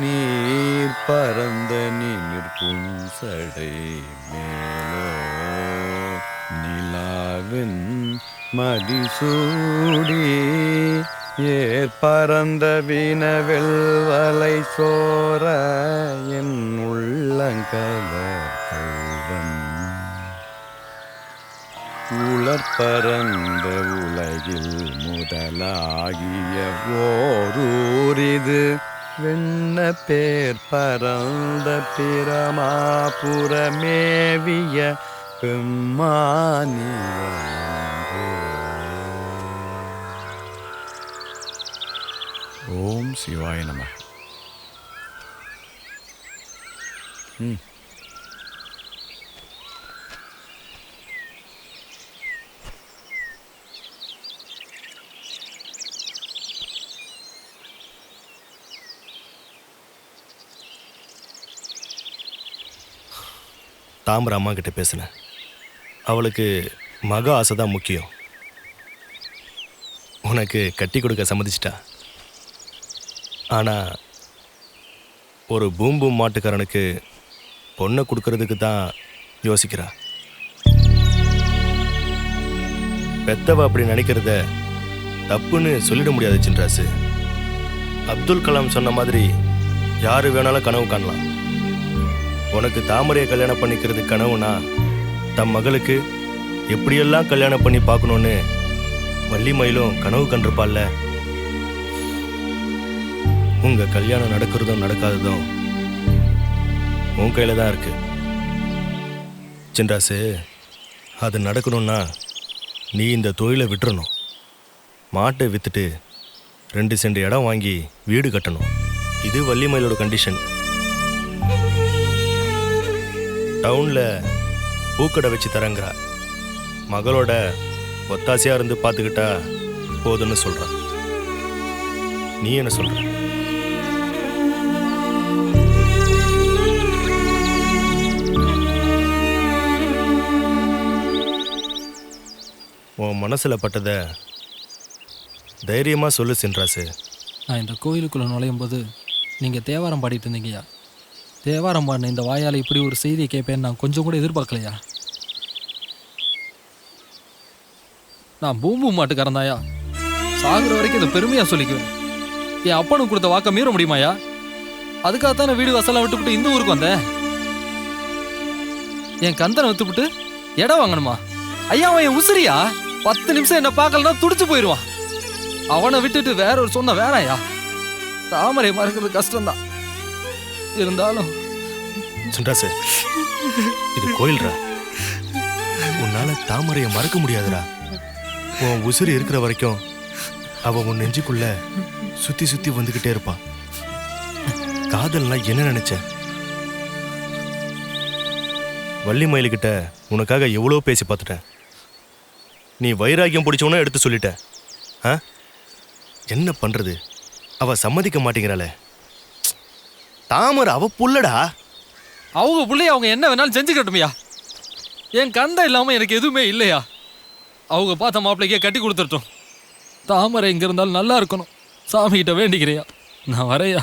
நீர் பரந்த நீர் புன்சடை மேலோ நிலாவின் மதிசூடி ஏர் பரந்த வினவெல்வலை சோர என் உள்ளங்கவர் கல்வன். உளற்பரந்த உலகில் முதலாகிய ஓரூரிது வெண்ண பேர் பரந்த பிரமாபுரமேவிய பெம்மானி. ஓம் சிவாய நம. ம். தாமரை அம்மா கிட்ட பேசினேன். அவளுக்கு மக ஆசை தான் முக்கியம். உனக்கு கட்டி கொடுக்க சம்மதிச்சிட்டா. ஆனால் ஒரு பூம்பூம் மாட்டுக்காரனுக்கு பொண்ணை கொடுக்கறதுக்கு தான் யோசிக்கிறா. பெத்தவ அப்படி நினைக்கிறத தப்புன்னு சொல்லிட முடியாது சின்ராசு. அப்துல் கலாம் சொன்ன மாதிரி யாரு வேணாலும் கனவு காணலாம். உனக்கு தாமரையை கல்யாணம் பண்ணிக்கிறது கனவுனா தம் மகளுக்கு எப்படியெல்லாம் கல்யாணம் பண்ணி பார்க்கணுன்னு வள்ளிமயிலும் கனவு கண்டிருப்பாள்ல. உங்க கல்யாணம் நடக்கிறதும் நடக்காததும் உன் கையில தான் இருக்கு. சின்ராசு அது நடக்கணும்னா நீ இந்த தொழிலை விட்டுறணும். மாட்டை வித்துட்டு ரெண்டு சென்ட் இடம் வாங்கி வீடு கட்டணும். இது வள்ளிமயிலோட கண்டிஷன் டவுனில் பூக்கடை வச்சு தரங்கிறா. மகளோட ஒத்தாசையாக இருந்து பார்த்துக்கிட்டா போதும்னு சொல்கிறான் நீ என்ன சொல்கிற உன் மனசில் பட்டத தைரியமாக சொல்லு சென்றாசு நான் இந்த கோயிலுக்குள்ளே நுழையும் போது நீங்கள் தேவாரம் பாடிட்டு இருந்தீங்கய்யா. தேவாரம் பாடின இந்த வாயால் இப்படி ஒரு செய்தியை கேட்பேன்னு நான் கொஞ்சம் கூட எதிர்பார்க்கலையா? நான் பூம்பூ மாட்டுக்காரந்தாயா சாகுற வரைக்கும் இதை பெருமையாக சொல்லிக்குவேன். என் அப்பனுக்கு கொடுத்த வாக்க மீற முடியுமாயா? அதுக்காகத்தான் வீடு வசலாம் விட்டுவிட்டு இந்த ஊருக்கு வந்தேன் என் கந்தனை வித்துவிட்டு இடம் வாங்கணுமா? ஐயா அவன் என் உசிரியா? பத்து நிமிஷம் என்ன பார்க்கலன்னா துடிச்சு போயிடுவான். அவனை விட்டுட்டு வேற ஒரு சொன்ன வேணாயா தாமரை மறக்கிறது கஷ்டம்தான். இருந்தாலும். சுண்டாசு இது கோயில்ரா. உன்னால தாமரையை மறக்க முடியாதுடா. உன் உசுறு இருக்கிற வரைக்கும் அவ உன் நெஞ்சுக்குள்ள சுத்தி சுத்தி வந்துகிட்டே இருப்பான் காதல்னா என்ன நினைச்ச? வள்ளி மயிலுக்கிட்ட உனக்காக எவ்வளோ பேசி பார்த்துட்டேன். நீ வைராகியம் பிடிச்சவனும் எடுத்து சொல்லிட்ட. ஆ? என்ன பண்றது? அவ சம்மதிக்க மாட்டேங்கிறாளே. தாமரை அவ புள்ளடா. அவங்க பிள்ளைய அவங்க என்ன வேணாலும் செஞ்சுக்கட்டுமையா? என் கந்த இல்லாம எனக்கு எதுவுமே இல்லையா? அவங்க பார்த்த மாப்பிள்ளைக்கே கட்டி கொடுத்துட்டோம் தாமரை இங்க இருந்தாலும் நல்லா இருக்கணும். சாமி கிட்ட வேண்டிக்கிறியா? நான் வரையா?